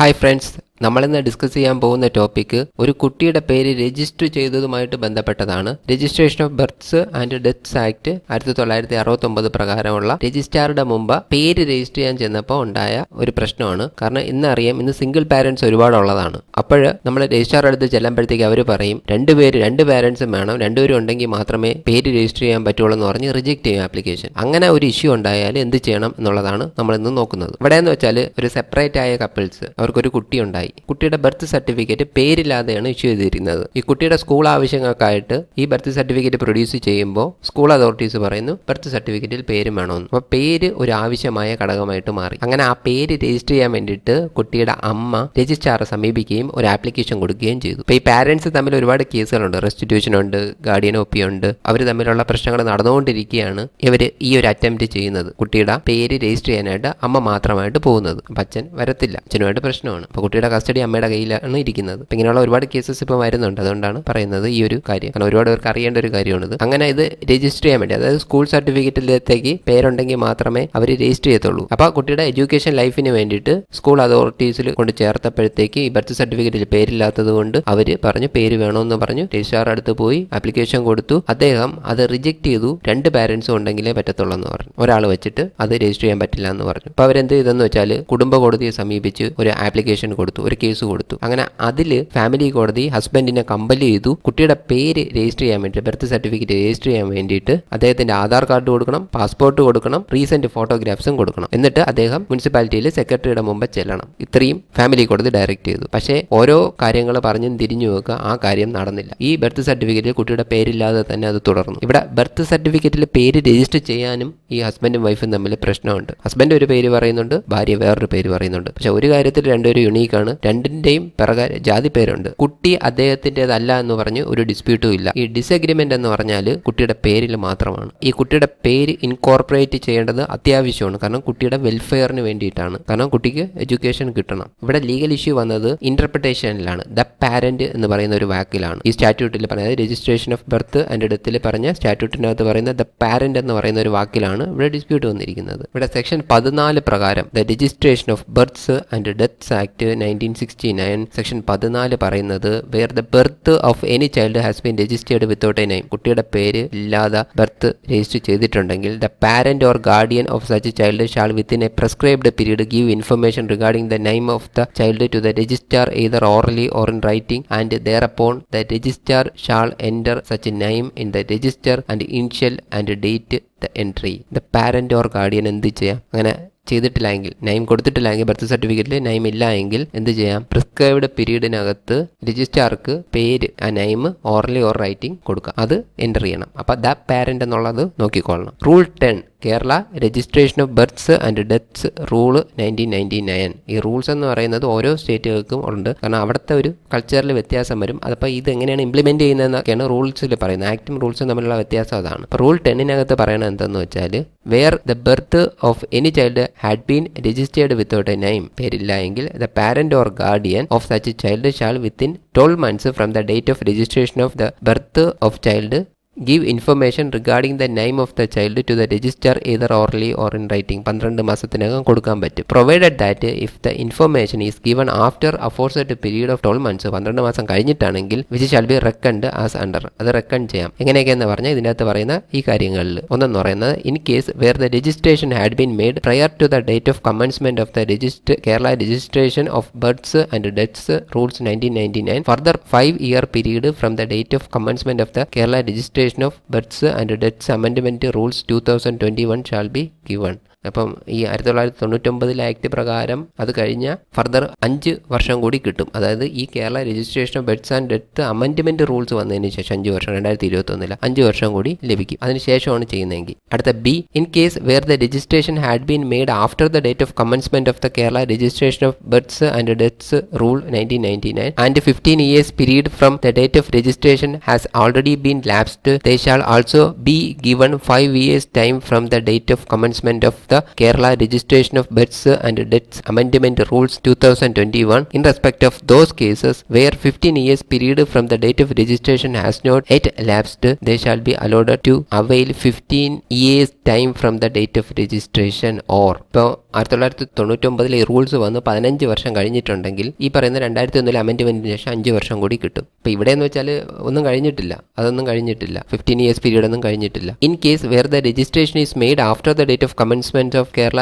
Hi friends, നമ്മളിന്ന് discuss ചെയ്യാൻ പോകുന്ന ടോപ്പിക്ക് ഒരു കുട്ടിയുടെ പേര് രജിസ്റ്റർ ചെയ്തതുമായിട്ട് ബന്ധപ്പെട്ടതാണ്. Registration of births and deaths act ആയിരത്തി തൊള്ളായിരത്തി അറുപത്തി ഒമ്പത് പ്രകാരമുള്ള രജിസ്ട്രാറുടെ മുമ്പ് പേര് രജിസ്റ്റർ ചെയ്യാൻ ചെന്നപ്പോൾ ഉണ്ടായ ഒരു പ്രശ്നമാണ്. കാരണം ഇന്ന് അറിയാം ഇന്ന് സിംഗിൾ പാരൻസ് ഒരുപാടുള്ളതാണ് അപ്പോൾ നമ്മൾ രജിസ്ട്രാർ അടുത്ത് ചെല്ലുമ്പോഴത്തേക്ക് അവർ പറയും രണ്ട് പേര് രണ്ട് പാരൻസും വേണം. രണ്ടുപേരും ഉണ്ടെങ്കിൽ മാത്രമേ പേര് രജിസ്റ്റർ ചെയ്യാൻ പറ്റുള്ളൂ എന്ന് പറഞ്ഞ് റിജക്ട് ചെയ്യും ആപ്ലിക്കേഷൻ അങ്ങനെ ഒരു ഇഷ്യൂ ഉണ്ടായാൽ എന്ത് ചെയ്യണം എന്നുള്ളതാണ് നമ്മൾ ഇന്ന് നോക്കുന്നത്. ഇവിടെ എന്ന് വെച്ചാൽ ഒരു സെപ്പറേറ്റ് ആയ കപ്പിൾസ് അവർക്കൊരു കുട്ടി ഉണ്ടായി. കുട്ടിയുടെ ബർത്ത് സർട്ടിഫിക്കറ്റ് പേരില്ലാതെയാണ് ഇഷ്യൂ ചെയ്തിരുന്നത് ഈ കുട്ടിയുടെ സ്കൂൾ ആവശ്യങ്ങൾക്കായിട്ട് ഈ ബർത്ത് സർട്ടിഫിക്കറ്റ് പ്രൊഡ്യൂസ് ചെയ്യുമ്പോൾ സ്കൂൾ അതോറിറ്റീസ് പറയുന്നു ബർത്ത് സർട്ടിഫിക്കറ്റിൽ പേര് വേണമെന്ന്. അപ്പോൾ പേര് ഒരു ആവശ്യമായ ഘടകമായിട്ട് മാറി. അങ്ങനെ ആ പേര് രജിസ്റ്റർ ചെയ്യാൻ വേണ്ടിയിട്ട് കുട്ടിയുടെ അമ്മ രജിസ്ട്രാറെ സമീപിക്കുകയും ഒരു ആപ്ലിക്കേഷൻ കൊടുക്കുകയും ചെയ്തു. അപ്പോൾ ഈ പാരൻസ് തമ്മിൽ ഒരുപാട് കേസുകളുണ്ട്. റെസ്റ്റിറ്റ്യൂഷൻ ഉണ്ട് ഗാർഡിയൻ ഒപ്പി ഉണ്ട്. അവർ തമ്മിലുള്ള പ്രശ്നങ്ങൾ നടന്നുകൊണ്ടിരിക്കുകയാണ് ഇവർ ഈ ഒരു അറ്റംപ്റ്റ് ചെയ്യുന്നത്. കുട്ടിയുടെ പേര് രജിസ്റ്റർ ചെയ്യാനായിട്ട് അമ്മ മാത്രമായിട്ട് പോകുന്നത്. അപ്പം അച്ഛൻ വരത്തില്ല. അച്ഛനുമായിട്ട് പ്രശ്നമാണ്. അപ്പോൾ കുട്ടിയുടെ കസ്റ്റഡി അമ്മയുടെ കയ്യിലാണ് ഇരിക്കുന്നത്. ഇങ്ങനെയുള്ള ഒരുപാട് കേസസ് ഇപ്പോൾ വരുന്നുണ്ട്. അതുകൊണ്ടാണ് പറയുന്നത് ഈ ഒരു കാര്യം. കാരണം ഒരുപാട് പേർക്ക് അറിയേണ്ട ഒരു കാര്യമാണിത്. അങ്ങനെ ഇത് രജിസ്റ്റർ ചെയ്യാൻ വേണ്ടി അതായത് സ്കൂൾ സർട്ടിഫിക്കറ്റിലേക്ക് പേരുണ്ടെങ്കിൽ മാത്രമേ അവർ രജിസ്റ്റർ ചെയ്യത്തുള്ളൂ. അപ്പോൾ കുട്ടിയുടെ എഡ്യൂക്കേഷൻ ലൈഫിന് വേണ്ടിയിട്ട് സ്കൂൾ അതോറിറ്റീസിൽ കൊണ്ട് ചേർത്തപ്പോഴത്തേക്ക് ഈ ബർത്ത് സർട്ടിഫിക്കറ്റിൽ പേരില്ലാത്തത് കൊണ്ട് അവർ പറഞ്ഞു പേര് വേണമെന്ന് പറഞ്ഞു രജിസ്ട്രാർ അടുത്ത് പോയി ആപ്ലിക്കേഷൻ കൊടുത്തു. അദ്ദേഹം അത് റിജക്ട് ചെയ്തു. രണ്ട് പാരൻസും ഉണ്ടെങ്കിലേ പറ്റത്തുള്ളൂ എന്ന് പറഞ്ഞു. ഒരാൾ വെച്ചിട്ട് അത് രജിസ്റ്റർ ചെയ്യാൻ പറ്റില്ല എന്ന് പറഞ്ഞു. അപ്പോൾ അവരെന്ത് ചെയ്തെന്ന് വെച്ചാൽ കുടുംബ കോടതിയെ സമീപിച്ച് ഒരു ആപ്ലിക്കേഷൻ കൊടുത്തു. ഒരു കേസ് കൊടുത്തു. അങ്ങനെ അതിൽ ഫാമിലി കോടതി ഹസ്ബൻഡിനെ കമ്പൽ ചെയ്തു. കുട്ടിയുടെ പേര് രജിസ്റ്റർ ചെയ്യാൻ വേണ്ടി ബർത്ത് സർട്ടിഫിക്കറ്റ് രജിസ്റ്റർ ചെയ്യാൻ വേണ്ടിയിട്ട് അദ്ദേഹത്തിന്റെ ആധാർ കാർഡ് കൊടുക്കണം പാസ്പോർട്ട് കൊടുക്കണം റീസെന്റ് ഫോട്ടോഗ്രാഫ്സും കൊടുക്കണം. എന്നിട്ട് അദ്ദേഹം മുനിസിപ്പാലിറ്റിയിൽ സെക്രട്ടറിയുടെ മുമ്പ് ചെല്ലണം. ഇത്രയും ഫാമിലി കോടതി ഡയറക്റ്റ് ചെയ്തു. പക്ഷേ ഓരോ കാര്യങ്ങൾ പറഞ്ഞും തിരിഞ്ഞു വെക്കുക ആ കാര്യം നടന്നില്ല. ഈ ബർത്ത് സർട്ടിഫിക്കറ്റിൽ കുട്ടിയുടെ പേരില്ലാതെ തന്നെ അത് തുടർന്നു. ഇവിടെ ബർത്ത് സർട്ടിഫിക്കറ്റിൽ പേര് രജിസ്റ്റർ ചെയ്യാനും ഈ ഹസ്ബൻഡും വൈഫും തമ്മിൽ പ്രശ്നമുണ്ട്. ഹസ്ബൻഡ് ഒരു പേര് പറയുന്നുണ്ട് ഭാര്യ വേറൊരു പേര് പറയുന്നുണ്ട്. പക്ഷെ ഒരു കാര്യത്തിൽ രണ്ടുപേരും യുണീക്കാണ് രണ്ടിന്റെയും പിറകെ ജാതി പേരുണ്ട്. കുട്ടി അദ്ദേഹത്തിന്റേതല്ല എന്ന് പറഞ്ഞ് ഒരു ഡിസ്പ്യൂട്ടും ഇല്ല. ഈ ഡിസഗ്രിമെന്റ് എന്ന് പറഞ്ഞാൽ കുട്ടിയുടെ പേരിൽ മാത്രമാണ്. ഈ കുട്ടിയുടെ പേര് ഇൻകോർപ്പറേറ്റ് ചെയ്യേണ്ടത് അത്യാവശ്യമാണ്. കാരണം കുട്ടിയുടെ വെൽഫെയറിന് വേണ്ടിയിട്ടാണ്. കാരണം കുട്ടിക്ക് എഡ്യൂക്കേഷൻ കിട്ടണം. ഇവിടെ ലീഗൽ ഇഷ്യൂ വന്നത് ഇന്റർപ്രിട്ടേഷനിലാണ് ദ പാരന്റ് എന്ന് പറയുന്ന ഒരു വാക്കിലാണ്. ഈ സ്റ്റാറ്റ്യൂട്ടിൽ പറയുന്നത് രജിസ്ട്രേഷൻ ഓഫ് ബർത്ത് ആൻഡ് ഡെത്തിൽ പറഞ്ഞ സ്റ്റാറ്റ്യൂട്ടിനകത്ത് പറയുന്ന ദ പാരന്റ് എന്ന് പറയുന്ന ഒരു വാക്കിലാണ് ഇവിടെ ഡിസ്പ്യൂട്ട് വന്നിരിക്കുന്നത്. ഇവിടെ സെക്ഷൻ പതിനാല് പ്രകാരം the registration of births and deaths act nineteen sixty nine section പതിനാല് പറയുന്നത് where the birth of any child has been registered without a name കുട്ടിയുടെ പേര് ഇല്ലാതെ ബർത്ത് രജിസ്റ്റർ ചെയ്തിട്ടുണ്ടെങ്കിൽ the parent or guardian of such child shall within a prescribed period give information regarding the name of the child to the registrar either orally or in writing and thereupon the registrar shall enter such a name in the register and initial and date the entry. The parent or guardian എന്ത് ചെയ്യാം? അങ്ങനെ ചെയ്തിട്ടില്ലെങ്കിൽ name കൊടുത്തിട്ടില്ലെങ്കിൽ birth സർട്ടിഫിക്കറ്റിൽ name ഇല്ല എങ്കിൽ എന്ത് ചെയ്യാം? പ്രിസ്ക്രൈബ്ഡ് പീരീഡിനകത്ത് രജിസ്ട്രാർക്ക് പേര് ആ നെയിം ഓറലി ഓർ റൈറ്റിംഗ് കൊടുക്കുക അത് എന്റർ ചെയ്യണം. അപ്പോൾ ദ പാരന്റ് എന്നുള്ളത് നോക്കിക്കൊള്ളണം. Rule ten Kerala registration of births and deaths rule nineteen ninety nine ഈ റൂൾസ് എന്ന് പറയുന്നത് ഓരോ സ്റ്റേറ്റുകൾക്കും ഉണ്ട്. കാരണം അവിടുത്തെ ഒരു കൾച്ചറിൽ വ്യത്യാസം വരും. അതപ്പോൾ ഇത് എങ്ങനെയാണ് ഇംപ്ലിമെന്റ് ചെയ്യുന്നതെന്നൊക്കെയാണ് റൂൾസിൽ പറയുന്നത്. ആക്റ്റും റൂൾസും തമ്മിലുള്ള വ്യത്യാസം അതാണ്. റൂൾ ടെന്നിനകത്ത് പറയുന്നത് എന്തെന്ന് വെച്ചാൽ where the birth of any child had been registered without a name പേരില്ല എങ്കിൽ the parent or guardian of such child shall within twelve months from the date of registration of the birth of child give information regarding the name of the child to the register either orally or in writing പന്ത്രണ്ട് മാസത്തിനകം കൊടുക്കാൻ പറ്റും. Provided that if the information is given after aforesaid period of twelve months പന്ത്രണ്ട് മാസം കഴിഞ്ഞിട്ടാണെങ്കിൽ which shall be reckoned as under അത് reckon ചെയ്യാം. എങ്ങനെയൊക്കെയെന്ന് പറഞ്ഞാൽ ഇതിനകത്ത് പറയുന്ന ഈ കാര്യങ്ങളിൽ ഒന്നെന്ന് പറയുന്നത് in case where the registration had been made prior to the date of commencement of the register Kerala registration of births and deaths rules nineteen ninety nine further five year period from the date of commencement of the Kerala registration Of Births and Deaths Amendment Rules 2021 shall be given. അപ്പം ഈ ആയിരത്തി തൊള്ളായിരത്തി തൊണ്ണൂറ്റൊമ്പതിലെ act പ്രകാരം അത് കഴിഞ്ഞ further അഞ്ച് വർഷം കൂടി കിട്ടും. അതായത് ഈ Kerala registration of births and death amendment rules വന്നതിന് ശേഷം അഞ്ച് വർഷം രണ്ടായിരത്തി ഇരുപത്തി ഒന്നിൽ അഞ്ച് വർഷം കൂടി ലഭിക്കും. അതിനുശേഷമാണ് ചെയ്യുന്നതെങ്കിൽ. അടുത്ത B in case where the registration had been made after the date of commencement of the Kerala registration of births and deaths rule nineteen ninety nine and fifteen years period from the date of registration has already been lapsed they shall also be given five years time from the date of commencement of the Kerala Registration of Births and Deaths Amendment Rules 2021 in respect of those cases where 15 years period from the date of registration has not yet elapsed, they shall be allowed to avail 15 years time from the date of registration or ഇപ്പോൾ ആയിരത്തി തൊള്ളായിരത്തി തൊണ്ണൂറ്റൊമ്പതിൽ ഈ rules വന്ന് പതിനഞ്ച് വർഷം കഴിഞ്ഞിട്ടുണ്ടെങ്കിൽ ഈ പറയുന്ന രണ്ടായിരത്തി ഒന്നിലെ അമെൻഡ്മെന്റിന് ശേഷം അഞ്ച് വർഷം കൂടി കിട്ടും ഇപ്പോൾ ഇവിടെ എന്ന് വെച്ചാൽ ഒന്നും കഴിഞ്ഞിട്ടില്ല അതൊന്നും കഴിഞ്ഞിട്ടില്ല ഫിഫ്റ്റീൻ ഇയേഴ്സ് പീരീഡ് ഒന്നും കഴിഞ്ഞിട്ടില്ല in case where the registration is made after the date of commencement of Kerala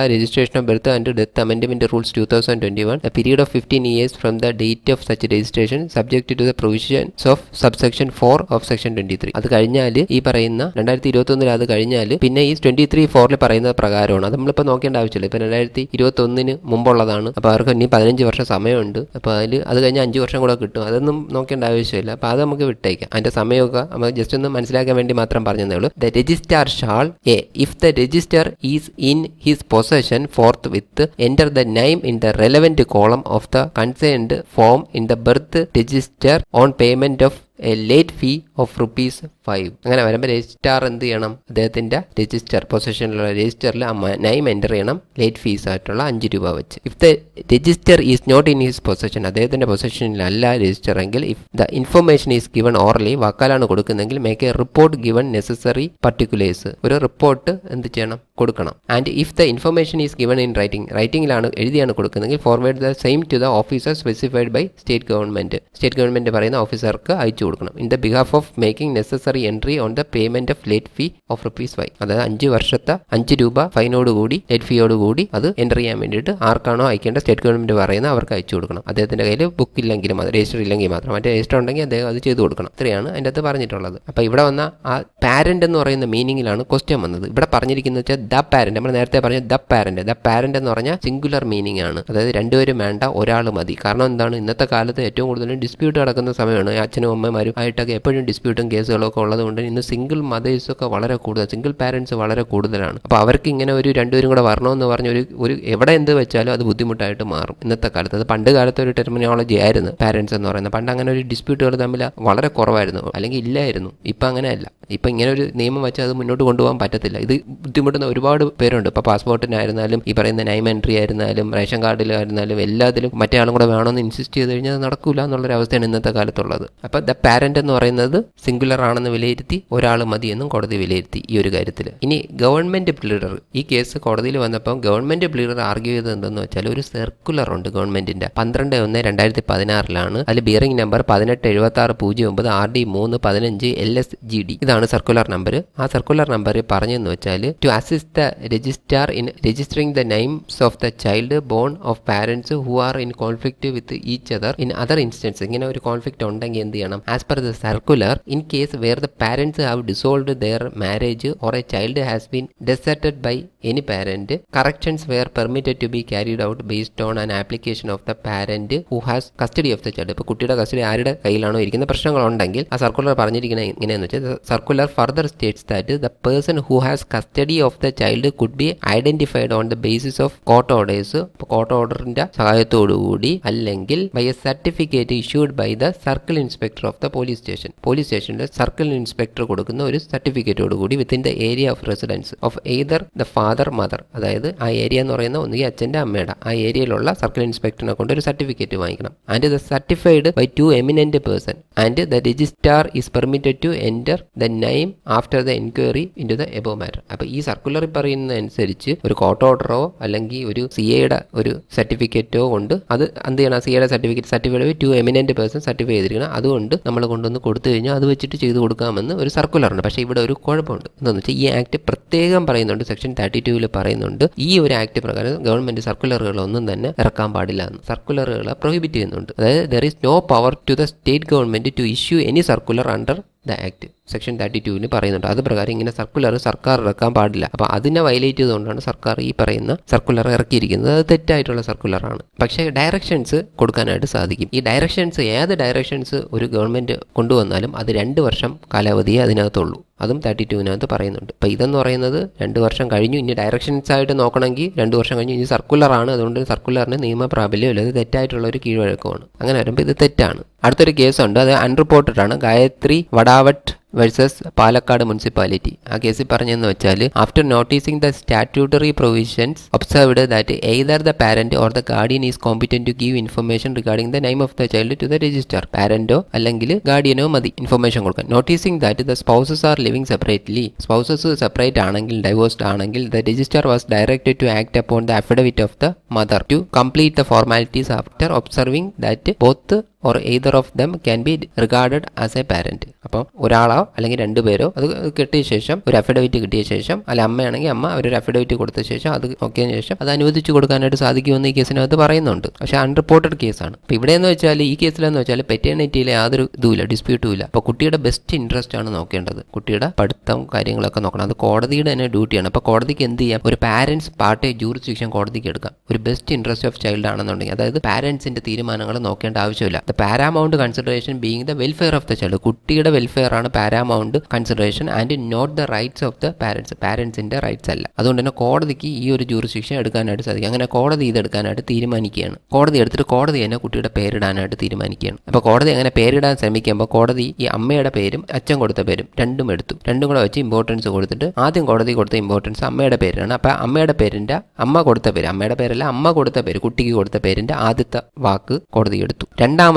of birth and death amendment rules two thousand twenty one the period of fifteen years from the date of such registration subject to the provisions of subsection four of section twenty three അത് കഴിഞ്ഞാൽ ഈ പറയുന്ന രണ്ടായിരത്തി ഇരുപത്തി ഒന്നിൽ അത് കഴിഞ്ഞാൽ പിന്നെ ഈ ട്വന്റി ത്രീ ഫോറിൽ പറയുന്ന പ്രകാരമാണ്. അത് നമ്മളിപ്പോൾ നോക്കേണ്ട ആവശ്യമില്ല. ഇപ്പൊ രണ്ടായിരത്തി ഇരുപത്തി ഒന്നിന് മുമ്പുള്ളതാണ്. അപ്പോൾ അവർക്ക് ഇനി പതിനഞ്ച് വർഷം സമയമുണ്ട്. അപ്പോൾ അതിൽ അത് കഴിഞ്ഞ് അഞ്ച് വർഷം കൂടെ കിട്ടും. അതൊന്നും നോക്കേണ്ട ആവശ്യമില്ല. അപ്പോൾ അത് നമുക്ക് വിട്ടേക്കാം. അതിന്റെ സമയമൊക്കെ നമുക്ക് ജസ്റ്റ് ഒന്ന് മനസ്സിലാക്കാൻ വേണ്ടി മാത്രം പറഞ്ഞതേ ഉള്ളൂ. The registrar shall a if the register is in his possession forthwith enter the name in the relevant column of the concerned form in the birth register on payment of a late fee of rupees five അങ്ങനെ വരുമ്പോൾ registrar എന്ത് ചെയ്യണം? അദ്ദേഹത്തിന്റെ register പൊസിഷനിലുള്ള രജിസ്റ്ററിൽ name enter ചെയ്യണം. Late fees ആയിട്ടുള്ള അഞ്ച് രൂപ വെച്ച്. If the register is not in his possession അദ്ദേഹത്തിന്റെ പൊസിഷനിലല്ല രജിസ്റ്റർ എങ്കിൽ if the information is given orally വാക്കാലാണ് കൊടുക്കുന്നതെങ്കിൽ make a report given necessary particulars ഒരു റിപ്പോർട്ട് എന്ത് ചെയ്യണം? കൊടുക്കണം. And if the information is given in writing റൈറ്റിംഗിലാണ് എഴുതിയാണ് കൊടുക്കുന്നതെങ്കിൽ forward the same to the officer specified by state government state government പറയുന്ന ഓഫീസർക്ക് അയച്ചു കൊടുക്കണം. In the behalf of making necessary entry on the payment of late fee of rupees five അതായത് അഞ്ച് വർഷത്തെ അഞ്ച് രൂപ ഫൈനോട് കൂടി ലേറ്റ് ഫീയോട് കൂടി അത് എന്റർ ചെയ്യാൻ വേണ്ടിയിട്ട് ആർക്കാണോ അയക്കേണ്ട സ്റ്റേറ്റ് ഗവൺമെന്റ് പറയുന്നത് അവർക്ക് അയച്ചു കൊടുക്കണം. അദ്ദേഹത്തിന്റെ കയ്യിൽ ബുക്ക് ഇല്ലെങ്കിലും അത് രജിസ്റ്റർ ഇല്ലെങ്കിൽ മാത്രം. മറ്റേ രജിസ്റ്റർ ഉണ്ടെങ്കിൽ അദ്ദേഹം അത് ചെയ്തു കൊടുക്കണം. ഇത്രയാണ് അതിന്റെ അകത്ത് പറഞ്ഞിട്ടുള്ളത്. അപ്പോൾ ഇവിടെ വന്ന ആ പാരന്റ് എന്ന് പറയുന്ന മീനിങ്ങിലാണ് ക്വസ്റ്റ്യൻ വന്നത്. ഇവിടെ പറഞ്ഞിരിക്കുന്നത് വെച്ചാൽ ദ പാരന്റ് നമ്മൾ നേരത്തെ പറഞ്ഞ ദ പാരന്റ് ദ പാരന്റ് എന്ന് പറഞ്ഞാൽ സിംഗുലർ മീനിങ് ആണ്. അതായത് രണ്ടുപേരും വേണ്ട ഒരാൾ മതി. കാരണം എന്താണ്? ഇന്നത്തെ കാലത്ത് ഏറ്റവും കൂടുതലും ഡിസ്പ്യൂട്ട് നടക്കുന്ന സമയമാണ്. അച്ഛനും അമ്മമാരും ആയിട്ടൊക്കെ എപ്പോഴും ഡിസ്പ്യൂട്ടും കേസുകളും ഒക്കെ ഉള്ളതുകൊണ്ട് ഇന്ന് സിംഗിൾ മദേഴ്സ് ഒക്കെ വളരെ കൂടുതൽ സിംഗിൾ പാരൻസ് വളരെ കൂടുതലാണ്. അപ്പോൾ അവർക്ക് ഇങ്ങനെ ഒരു രണ്ടുപേരും കൂടെ വരണമെന്ന് പറഞ്ഞ ഒരു ഒരു എവിടെ എന്ത് വെച്ചാലും അത് ബുദ്ധിമുട്ടായിട്ട് മാറും ഇന്നത്തെ കാലത്ത്. അത് പണ്ട് കാലത്തെ ഒരു ടെർമിനോളജി ആയിരുന്നു പാരൻസ് എന്ന് പറയുന്നത്. പണ്ട് അങ്ങനെ ഒരു ഡിസ്പ്യൂട്ടുകൾ തമ്മിൽ വളരെ കുറവായിരുന്നു. അല്ലെങ്കിൽ ഇല്ലായിരുന്നു. ഇപ്പം അങ്ങനെയല്ല ഇപ്പം ഇങ്ങനെ ഒരു നിയമം വെച്ചാൽ അത് മുന്നോട്ട് കൊണ്ടുപോകാൻ പറ്റത്തില്ല. ഇത് ബുദ്ധിമുട്ടുന്ന ഒരുപാട് പേരുണ്ട്. ഇപ്പോൾ പാസ്പോർട്ടിനായിരുന്നാലും ഈ പറയുന്ന നൈം എൻട്രി ആയിരുന്നാലും റേഷൻ കാർഡിലായിരുന്നാലും എല്ലാത്തിലും മറ്റേ ആളും കൂടെ വേണമെന്ന് ഇൻസിസ്റ്റ് ചെയ്ത് കഴിഞ്ഞാൽ നടക്കില്ല എന്നുള്ളൊരു അവസ്ഥയാണ് ഇന്നത്തെ കാലത്തുള്ളത്. അപ്പോൾ ദ പാരന്റ് എന്ന് പറയുന്നത് സിംഗുലർ ആണെന്ന് വിലയിരുത്തി ഒരാൾ മതിയെന്നും കോടതി വിലയിരുത്തി ഈ ഒരു കാര്യത്തിൽ ഇനി ഗവൺമെന്റ് പ്ലീഡർ ഈ കേസ് കോടതിയിൽ വന്നപ്പോൾ ഗവൺമെന്റ് പ്ലീഡർ ആർഗ്യൂ ചെയ്തത് എന്തെന്ന് വെച്ചാൽ ഒരു സർക്കുലർ ഉണ്ട് ഗവൺമെന്റിന്റെ പന്ത്രണ്ട് ഒന്ന് രണ്ടായിരത്തി പതിനാറിലാണ് അതിൽ ബിയറിംഗ് നമ്പർ പതിനെട്ട് എഴുപത്തി ആറ് പൂജ്യം ഒമ്പത് ആർ ഡി മൂന്ന് പതിനഞ്ച് എൽ എസ് ജി ഡി. ഇതാണ് സർക്കുലർ നമ്പർ ആ സർക്കുലർ നമ്പർ പറഞ്ഞെന്ന് വെച്ചാൽ to assist the registrar in registering the names of the child born of parents who are in conflict with each other in other instance ഇങ്ങനെ ഒരു conflict ഉണ്ടെങ്കിൽ എന്ത് ചെയ്യണം? As per the circular In case where the parents have dissolved their marriage or a child has been deserted by any parent corrections were permitted to be carried out based on an application of the parent who has custody of the child ഇപ്പോൾ കുട്ടിയുടെ custody ആരുടെ കയ്യിലാണോ ഇരിക്കുന്ന പ്രശ്നങ്ങളുണ്ടെങ്കിൽ ആ circular പറഞ്ഞിരിക്കുന്നത് ഇങ്ങനെയെന്ന് വെച്ചാൽ circular further states that the person who has custody of the child could be identified on the basis of court orders court ഓർഡറിന്റെ സഹായത്തോടുകൂടി അല്ലെങ്കിൽ by a certificate issued by the circle inspector of the police station police സ്റ്റേഷനിലെ circle inspector കൊടുക്കുന്ന ഒരു സർട്ടിഫിക്കറ്റോടുകൂടി within the area of residence of either the father mother അതായത് ആ area എന്ന് പറയുന്ന ഒന്നുകിൽ അച്ഛന്റെ അമ്മയുടെ ആ ഏരിയയിലുള്ള സർക്കിൾ ഇൻസ്പെക്ടറിനെ കൊണ്ട് ഒരു സർട്ടിഫിക്കറ്റ് വാങ്ങിക്കണം. And the certified by two eminent person and the registrar is permitted to enter the name after the enquiry into the above matter അപ്പോൾ ഈ സർക്കുലറിൽ പറയുന്നതനുസരിച്ച് ഒരു കോർട്ട് ഓർഡറോ അല്ലെങ്കിൽ ഒരു സി എയുടെ ഒരു സർട്ടിഫിക്കറ്റോ കൊണ്ട് അത് എന്ത് ചെയ്യണം? സി എയുടെ certificate certified by two eminent person certify ചെയ്തിരിക്കണം. അതുകൊണ്ട് നമ്മൾ കൊണ്ടുവന്ന് കൊടുത്തു കഴിഞ്ഞാൽ അത് വെച്ചിട്ട് ചെയ്ത് കൊടുക്കാമെന്ന് ഒരു സർക്കുലറുണ്ട് പക്ഷേ ഇവിടെ ഒരു കുഴപ്പമുണ്ട്. എന്താണെന്ന് വെച്ചാൽ ഈ ആക്ട് പ്രത്യേകം പറയുന്നുണ്ട്. സെക്ഷൻ തേർട്ടി ടൂവിൽ പറയുന്നുണ്ട് ഈ ഒരു ആക്ട് പ്രകാരം ഗവൺമെന്റ് സർക്കുലറുകളൊന്നും തന്നെ ഇറക്കാൻ പാടില്ല എന്ന്. സർക്കുലറുകളെ പ്രൊഹിബിറ്റ് ചെയ്യുന്നുണ്ട്. അതായത് there is no power to the state government to issue any circular under the act section thirty ടുവിന് പറയുന്നുണ്ട്. അത് പ്രകാരം ഇങ്ങനെ സർക്കുലർ സർക്കാർ ഇറക്കാൻ പാടില്ല. അപ്പോൾ അതിനെ വയലേറ്റ് ചെയ്തുകൊണ്ടാണ് സർക്കാർ ഈ പറയുന്ന സർക്കുലർ ഇറക്കിയിരിക്കുന്നത്. അത് തെറ്റായിട്ടുള്ള സർക്കുലറാണ് പക്ഷേ ഡയറക്ഷൻസ് കൊടുക്കാനായിട്ട് സാധിക്കും. ഈ ഡയറക്ഷൻസ് ഏത് ഡയറക്ഷൻസ് ഒരു ഗവൺമെന്റ് കൊണ്ടുവന്നാലും അത് രണ്ട് വർഷം കാലാവധിയെ അതിനകത്തുള്ളൂ. അതും തേർട്ടി ടുവിനകത്ത് പറയുന്നുണ്ട്. അപ്പോൾ ഇതെന്ന് പറയുന്നത് രണ്ട് വർഷം കഴിഞ്ഞു ഇനി ഡയറക്ഷൻസ് ആയിട്ട് നോക്കണമെങ്കിൽ രണ്ട് വർഷം കഴിഞ്ഞു ഇനി സർക്കുലറാണ് അതുകൊണ്ട് സർക്കുലറിന് നിയമപ്രാബല്യം ഇത് തെറ്റായിട്ടുള്ള ഒരു കീഴ്വഴക്കമാണ്. അങ്ങനെ വരുമ്പോൾ ഇത് തെറ്റാണ്. അടുത്തൊരു കേസുണ്ട്. അത് അൺറിപ്പോർട്ടഡ് ആണ്. Gayathri Vadavat versus Palakkad municipality. ആ കേസിൽ പറഞ്ഞെന്ന് വെച്ചാൽ after noticing the statutory provisions observed that either the parent or the guardian is competent to give information regarding the name of the child to the register പാരന്റോ അല്ലെങ്കിൽ ഗാർഡിയനോ മതി information കൊടുക്കാൻ. Noticing that the spouses are living separately spouses separate ആണെങ്കിൽ divorced ആണെങ്കിൽ the register was directed to act upon the affidavit of the mother to complete the formalities after observing that both or either of them can be regarded as a parent അപ്പം ഒരാളോ അല്ലെങ്കിൽ രണ്ടുപേരോ അത് കിട്ടിയ ശേഷം ഒരു affidavit കിട്ടിയ ശേഷം അല്ല അമ്മയാണെങ്കിൽ അമ്മ അവരൊരു അഫിഡവിറ്റ് കൊടുത്ത ശേഷം അത് നോക്കിയതിന് ശേഷം അത് അനുവദിച്ചു കൊടുക്കാനായിട്ട് സാധിക്കുമെന്ന് ഈ കേസിനകത്ത് പറയുന്നുണ്ട്. പക്ഷേ അൺറിപ്പോർട്ടഡ് കേസാണ്. അപ്പോൾ ഇവിടെ എന്ന് വെച്ചാൽ ഈ കേസിലെന്ന് വെച്ചാൽ പെറ്റേണിറ്റിയിലെ യാതൊരു ഇതുമില്ല ഡിസ്പ്യൂട്ടും ഇല്ല അപ്പോൾ കുട്ടിയുടെ ബെസ്റ്റ് ഇൻട്രസ്റ്റ് ആണ് നോക്കേണ്ടത്. കുട്ടിയുടെ പഠിത്തം കാര്യങ്ങളൊക്കെ നോക്കണം. അത് കോടതിയുടെ തന്നെ ഡ്യൂട്ടിയാണ് അപ്പോൾ കോടതിക്ക് എന്ത് ചെയ്യാം? ഒരു പാരൻസ് പാർട്ടി ജൂറിസ്ഡിക്ഷൻ കോടതിക്ക് എടുക്കാം. ഒരു ബെസ്റ്റ് ഇൻട്രസ്റ്റ് ഓഫ് ചൈൽഡ് ആണെന്നുണ്ടെങ്കിൽ അതായത് പാരൻസിന്റെ തീരുമാനങ്ങൾ നോക്കേണ്ട ആവശ്യമില്ല. The paramount consideration being the welfare of the child കുട്ടിയുടെ വെൽഫെയർ ആണ് paramount consideration and not the rights of the parents പാരൻസിന്റെ rights അല്ല. അതുകൊണ്ട് തന്നെ കോടതിക്ക് ഈ ഒരു ജൂറിസ്ഡിക്ഷൻ എടുക്കാനായിട്ട് സാധിക്കും. അങ്ങനെ കോടതി ഇതെടുക്കാനായിട്ട് തീരുമാനിക്കുകയാണ്. കോടതി എടുത്തിട്ട് കോടതി തന്നെ കുട്ടിയുടെ പേരിടാനായിട്ട് തീരുമാനിക്കുകയാണ്. അപ്പോൾ കോടതി അങ്ങനെ പേരിടാൻ ശ്രമിക്കുമ്പോൾ കോടതി ഈ അമ്മയുടെ പേരും അച്ഛൻ കൊടുത്ത പേരും രണ്ടും എടുത്തു. രണ്ടും കൂടെ വെച്ച് ഇമ്പോർട്ടൻസ് കൊടുത്തിട്ട് ആദ്യം കോടതി കൊടുത്ത ഇമ്പോർട്ടൻസ് അമ്മയുടെ പേരാണ് അപ്പോൾ അമ്മയുടെ പേരിന്റെ അമ്മ കൊടുത്ത പേര് അമ്മയുടെ പേരല്ല അമ്മ കൊടുത്ത പേര് കുട്ടിക്ക് കൊടുത്ത പേരിന്റെ ആദ്യത്തെ വാക്ക് കോടതി എടുത്തു.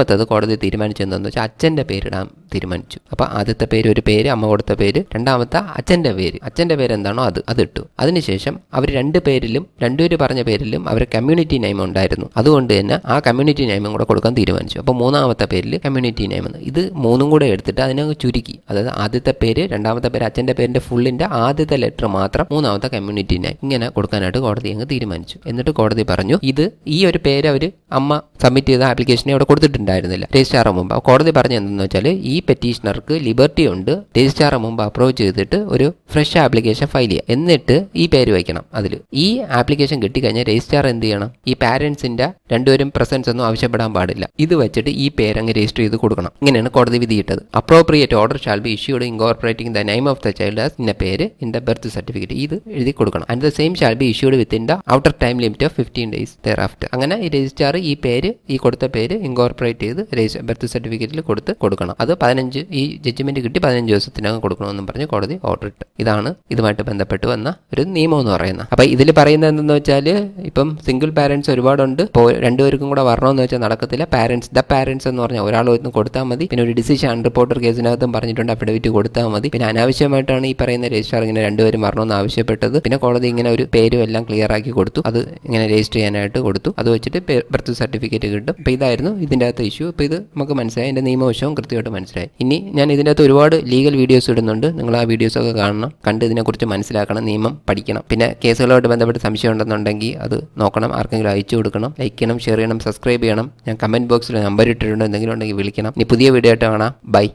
രണ്ടാമത്തത് കോടതി തീരുമാനിച്ചതെന്ന് വെച്ചാൽ അച്ഛന്റെ പേരിടാൻ തീരുമാനിച്ചു. അപ്പോൾ ആദ്യത്തെ പേര് ഒരു പേര് അമ്മ കൊടുത്ത പേര് രണ്ടാമത്തെ അച്ഛന്റെ പേര്. അച്ഛന്റെ പേര് എന്താണോ അത് അതിട്ടു അതിനുശേഷം അവർ രണ്ട് പേരിലും രണ്ടുപേര് പറഞ്ഞ പേരിലും അവർ കമ്മ്യൂണിറ്റി നെയിം ഉണ്ടായിരുന്നു. അതുകൊണ്ട് തന്നെ ആ കമ്മ്യൂണിറ്റി നെയിമും കൂടെ കൊടുക്കാൻ തീരുമാനിച്ചു. അപ്പോൾ മൂന്നാമത്തെ പേരിൽ കമ്മ്യൂണിറ്റി നെയിം ഇത് മൂന്നും കൂടെ എടുത്തിട്ട് അതിനെ ചുരുക്കി. അതായത് ആദ്യത്തെ പേര് രണ്ടാമത്തെ പേര് അച്ഛന്റെ പേരിന്റെ ഫുള്ളിന്റെ ആദ്യത്തെ ലെറ്റർ മാത്രം മൂന്നാമത്തെ കമ്മ്യൂണിറ്റി നെയിം. ഇങ്ങനെ കൊടുക്കാനായിട്ട് കോടതി അങ്ങ് തീരുമാനിച്ചു. എന്നിട്ട് കോടതി പറഞ്ഞു ഇത് ഈ ഒരു പേര് അവർ അമ്മ സബ്മിറ്റ് ചെയ്ത ആപ്ലിക്കേഷനെ അവിടെ കൊടുത്തിട്ടുണ്ടായിരുന്നില്ല രജിസ്ട്രാറെ മുമ്പ്. കോടതി പറഞ്ഞ എന്തെന്ന് വെച്ചാൽ ഈ പെറ്റീഷണർക്ക് ലിബർട്ടി ഉണ്ട്. രജിസ്ട്രാറെ മുമ്പ് അപ്രോച്ച് ചെയ്തിട്ട് ഒരു ഫ്രഷ് ആപ്ലിക്കേഷൻ ഫയൽ ചെയ്യുക എന്നിട്ട് ഈ പേര് വയ്ക്കണം അതിൽ ഈ ആപ്ലിക്കേഷൻ കിട്ടിക്കഴിഞ്ഞാൽ രജിസ്ട്രാർ എന്ത് ചെയ്യണം? ഈ പാരൻസിന്റെ രണ്ടുപേരും പ്രസൻസ് ഒന്നും ആവശ്യപ്പെടാൻ പാടില്ല. ഇത് വെച്ചിട്ട് ഈ പേര് അങ്ങ് രജിസ്റ്റർ ചെയ്ത് കൊടുക്കണം. ഇങ്ങനെയാണ് കോടതി വിധിയിട്ടത് appropriate order shall be issued incorporating the name of the child as ഇന്ന പേര് ഇൻ ദ ബർത്ത് സർട്ടിഫിക്കറ്റ് ഇത് എഴുതി കൊടുക്കണം. And the same shall be issued within the outer time limit of fifteen days thereafter അങ്ങനെ ഈ registrar ഈ പേര് ഈ കൊടുത്ത പേര് ഇൻകോർപ്പറേറ്റ് ചെയ്ത് രജിസ്റ്റർ ബർത്ത് സർട്ടിഫിക്കറ്റിൽ കൊടുത്ത് കൊടുക്കണം. അത് പതിനഞ്ച് ഈ ജഡ്ജ്മെന്റ് കിട്ടി പതിനഞ്ച് ദിവസത്തിനകം കൊടുക്കണമെന്നും പറഞ്ഞ് കോടതി ഓർഡർ ഇട്ട്. ഇതാണ് ഇതുമായിട്ട് ബന്ധപ്പെട്ട് വന്ന ഒരു നിയമം എന്ന് പറയുന്നത്. അപ്പോൾ ഇതിൽ പറയുന്നത് എന്തെന്ന് വെച്ചാൽ ഇപ്പം സിംഗിൾ പാരൻസ് ഒരുപാടുണ്ട്. ഇപ്പോൾ രണ്ടുപേർക്കും കൂടെ വരണമെന്ന് വെച്ചാൽ നടക്കത്തില്ല. പാരന്റ്സ് ദ പാരന്റ്സ് എന്ന് പറഞ്ഞാൽ ഒരാൾ ഒന്ന് കൊടുത്താൽ മതി. പിന്നെ ഒരു ഡിസിഷൻ അൺറിപ്പോർട്ടർ കേസിനകത്തും പറഞ്ഞിട്ടുണ്ട് അഫിഡവിറ്റ് കൊടുത്താൽ മതി. പിന്നെ അനാവശ്യമായിട്ടാണ് ഈ പറയുന്ന രജിസ്ട്രാർ ഇങ്ങനെ രണ്ടുപേരും വരണമെന്ന് ആവശ്യപ്പെട്ടത്. പിന്നെ കോടതി ഇങ്ങനെ ഒരു പേരും എല്ലാം ക്ലിയർ ആക്കി കൊടുത്തു. അത് ഇങ്ങനെ രജിസ്റ്റർ ചെയ്യാനായിട്ട് കൊടുത്തു. അത് വെച്ചിട്ട് ബർത്ത് സർട്ടിഫിക്കറ്റ് കിട്ടും. അപ്പോൾ ഇതായിരുന്നു ഇതിന്റെ അകത്ത് ഇഷ്യൂ അപ്പോൾ ഇത് നമുക്ക് മനസ്സിലായി. എന്റെ നിയമവശവും കൃത്യമായിട്ട് മനസ്സിലായി. ഇനി ഞാൻ ഇതിന്റെ അകത്ത് ഒരുപാട് ലീഗൽ വീഡിയോസ് ഇടുന്നുണ്ട്. നിങ്ങൾ ആ വീഡിയോസൊക്കെ കാണണം. കണ്ട് ഇതിനെക്കുറിച്ച് മനസ്സിലാക്കണം. നിയമം പഠിക്കണം. പിന്നെ കേസുകളുമായിട്ട് ബന്ധപ്പെട്ട് സംശയം ഉണ്ടെന്നുണ്ടെങ്കിൽ അത് നോക്കണം. ആർക്കെങ്കിലും അയച്ചു കൊടുക്കണം. ലൈക്ക് ചെയ്യണം. ഷെയർ ചെയ്യണം. സബ്സ്ക്രൈബ് ചെയ്യണം. ഞാൻ കമന്റ് ബോക്സിൽ നമ്പർ ഇട്ടിട്ടുണ്ട്. എന്തെങ്കിലും ഉണ്ടെങ്കിൽ വിളിക്കണം. ഇനി പുതിയ വീഡിയോ ആയിട്ട് കാണാം. ബൈ